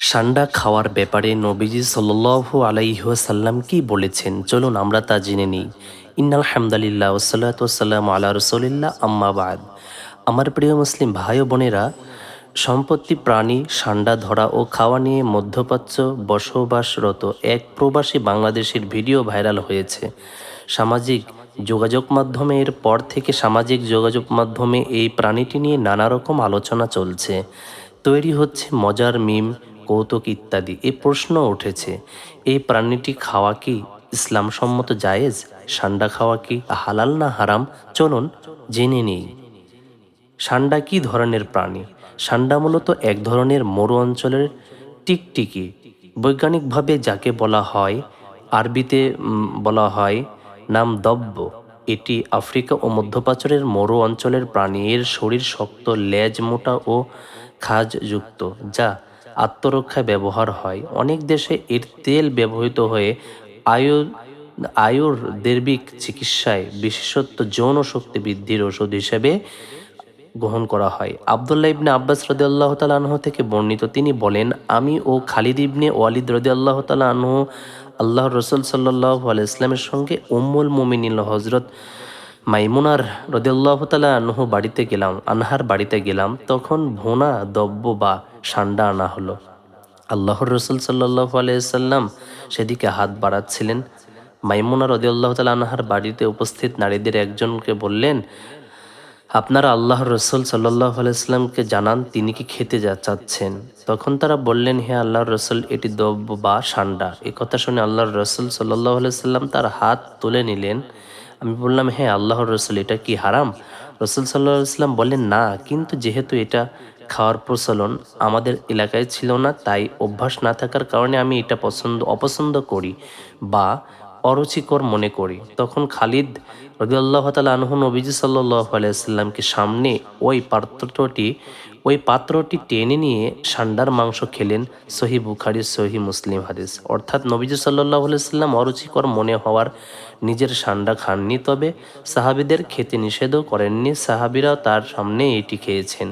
সান্ডা খাওয়ার ব্যাপারে নবীজি সাল্লু আলাইসাল্লাম কি বলেছেন? চলুন আমরা তা জেনে নিই। ইন্নাল হামদালিল্লাহ ওসাল্লাতাম আল্লাহ রসলিল্লা আম্মাবাদ আমার প্রিয় মুসলিম ভাই বোনেরা, সম্পত্তি, প্রাণী, সান্ডা ধরা ও খাওয়া নিয়ে মধ্যপ্রাচ্য বসবাসরত এক প্রবাসী বাংলাদেশের ভিডিও ভাইরাল হয়েছে। সামাজিক যোগাযোগ মাধ্যমে এর পর থেকে সামাজিক যোগাযোগ মাধ্যমে এই প্রাণীটি নিয়ে নানা রকম আলোচনা চলছে। তৈরি হচ্ছে মজার মিম কৌতুক ইত্যাদি। এ প্রশ্ন উঠেছে, এই প্রাণীটি খাওয়া কি ইসলাম সম্মত জায়েজ? সান্ডা খাওয়া কি হালাল না হারাম? চলুন জেনে নিই। সান্ডা কি ধরনের প্রাণী? সান্ডা মূলত এক ধরনের মরু অঞ্চলের টিকটিকি। বৈজ্ঞানিকভাবে যাকে বলা হয়, আরবিতে বলা হয় নাম দব্য এটি আফ্রিকা ও মধ্যপ্রাচ্যের মরু অঞ্চলের প্রাণী এর শরীর শক্ত, লেজ মোটা ও খাজযুক্ত যা আত্মরক্ষায় ব্যবহার হয়। অনেক দেশে এর তেল ব্যবহৃত হয়ে আয়ু আয়ুর্বেদিক চিকিৎসায় বিশেষত্ব যৌন শক্তি বৃদ্ধির ওষুধ হিসেবে গ্রহণ করা হয়। আবদুল্লাহ ইবনে আব্বাস রদি আল্লাহ তালাহ থেকে বর্ণিত তিনি বলেন, আমি ও খালিদ ইবনে ওয়ালিদ রদি আল্লাহ তালাহ আল্লাহ রসুল সাল্লাহ ইসলামের সঙ্গে উম্মুল মুমিনিল হজরত মাইমুনার রদিয়াল্লাহ তালা আনহু বাড়িতে গেলাম, আনহার বাড়িতে গেলাম, তখন ভোনা দব্য বা সান্ডা আনা হলো। আল্লাহর রসুল সাল্লাহ আলাইসাল্লাম সেদিকে হাত বাড়াচ্ছিলেন। মাইমুনা রদিয়াল্লাহ তালা আনহার বাড়িতে উপস্থিত নারীদের একজনকে বললেন, আপনারা আল্লাহ রসুল সাল্লাহ আলাইসলামকে জানান, তিনি কি খেতে যা চাচ্ছেন? তখন তারা বললেন, হে আল্লাহর রসুল, এটি দব্য বা সান্ডা। এ কথা শুনে আল্লাহর রসুল সাল্লাহ আলাইসাল্লাম তার হাত তুলে নিলেন। আমি বললাম হ্যাঁ আল্লাহর রসুল, এটা কি হারাম? রসুল সাল্লাহ ইসলাম বলেন না, কিন্তু যেহেতু এটা খাওয়ার প্রচলন আমাদের এলাকায় ছিল না, তাই অভ্যাস না থাকার কারণে আমি এটা পছন্দ, অপছন্দ করি বা অরুচিকর মনে করি। তখন খালিদ রদিয়াল্লাহ তালা আনহু নবীজি সাল্লাহ আলাইসাল্লামকে সামনে ওই পাত্রটি ওই পাত্রটি টেনে নিয়ে সান্ডার মাংস খেলেন সহি বুখারি, সহি মুসলিম হাদিস। অর্থাৎ নবীজি সাল্লাহ আলাইসাল্লাম অরুচিকর মনে হওয়ার নিজের সান্ডা খাননি, তবে সাহাবিদের খেতে নিষেধও করেননি। সাহাবিরা তার সামনে এটি খেয়েছেন।